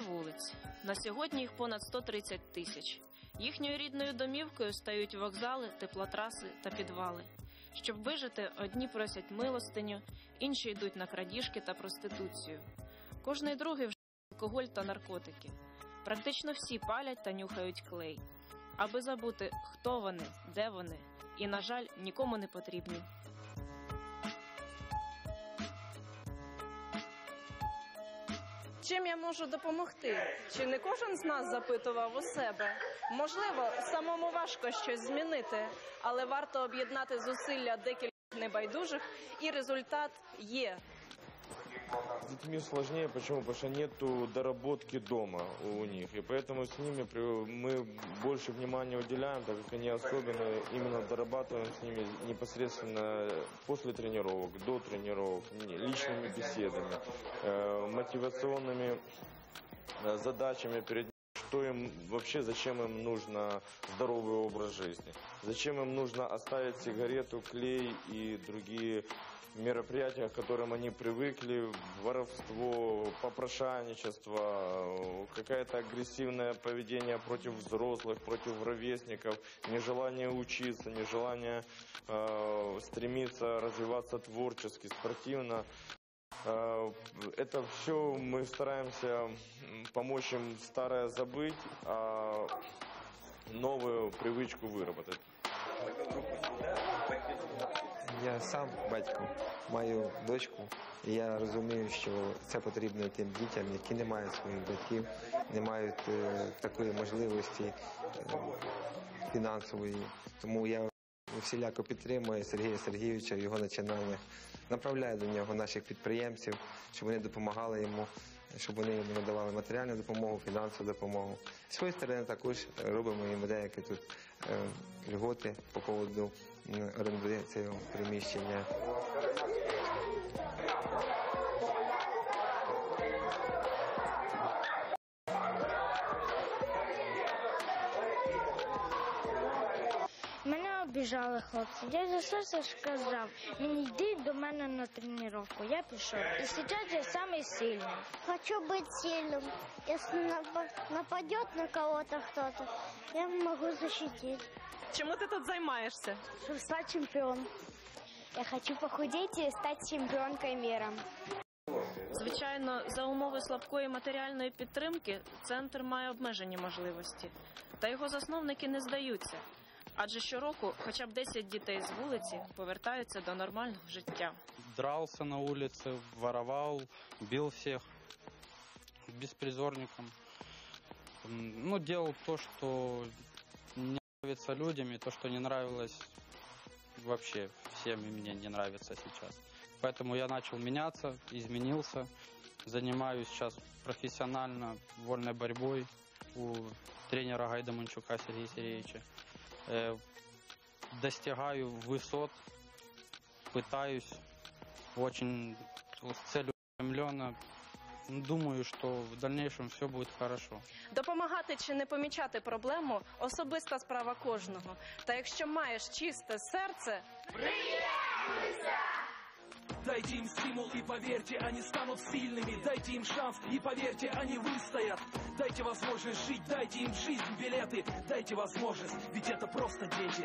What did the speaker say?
вулиць. На сьогодні їх понад 130 тисяч. Їхньою рідною домівкою стають вокзали, теплотраси та підвали. Щоб вижити, одні просять милостиню, інші йдуть на крадіжки та проституцію. Кожний другий вже алкоголь та наркотики. Практично всі палять та нюхають клей, аби забути, хто вони, де вони, і, на жаль, нікому не потрібні. Чим я можу допомогти? Чи не кожен з нас запитував у себе? Можливо, самому важко щось змінити, але варто об'єднати зусилля декількох небайдужих, і результат є. С детьми сложнее, почему? Потому что нету доработки дома у них, и поэтому с ними мы больше внимания уделяем, так как они особенно именно дорабатываем с ними непосредственно после тренировок, до тренировок, личными беседами, э, мотивационными э, задачами перед что им вообще, зачем им нужно здоровый образ жизни, зачем им нужно оставить сигарету, клей и другие мероприятия, к которым они привыкли, воровство, попрошайничество, какое-то агрессивное поведение против взрослых, против ровесников, нежелание учиться, нежелание э, стремиться развиваться творчески, спортивно. Э, Это все мы стараемся м, помочь им старое забыть, а новую привычку выработать. Я сам батько, маю дочку, і я розумію, що це потрібно тим дітям, які не мають своїх батьків, не мають е, такої можливості е, фінансової. Тому я всіляко підтримую Сергія Сергійовича його начинаннях, направляю до нього наших підприємців, щоб вони допомагали йому, щоб вони йому надавали матеріальну допомогу, фінансову допомогу. З своєї сторони також робимо їм деякі тут е, льготи по поводу оренди цього приміщення. Мене обіжали хлопці. Дядя Саша сказав, мені йди до мене на тренування. Я пішов. І зараз я самий сильний. Хочу быть сильным. Если напа- нападет на кого-то кто-то, я могу защитить. Чому ти тут займаєшся? Чтобы стать чемпионом. Я хочу похудеть и стать чемпионкой мира. Звичайно, за умови слабкої матеріальної підтримки центр має обмежені можливості, та його засновники не здаються. Адже щороку хоча б 10 дітей з вулиці повертаються до нормального життя. дрался на улице, воровал, бил всех беспризорником. М, Ну, делал то, что не нравится людям, и то, что не нравилось вообще всем, и мне не нравится сейчас. Поэтому я начал меняться, изменился. Занимаюсь сейчас профессионально вольной борьбой у тренера Гайда Манчука Сергея Сергеевича. Э, Достигаю высот, пытаюсь очень целеустремленно. Думаю, что в дальнейшем все будет хорошо. Допомагати чи не помічати проблему особиста справа кожного. Та якщо маєш чисте серце, Дайте им стимул и поверьте, они станут сильными. Дайте им шанс и поверьте, они выстоят. Дайте возможность жить, дайте им жизнь билеты. Дайте возможность, ведь это просто дети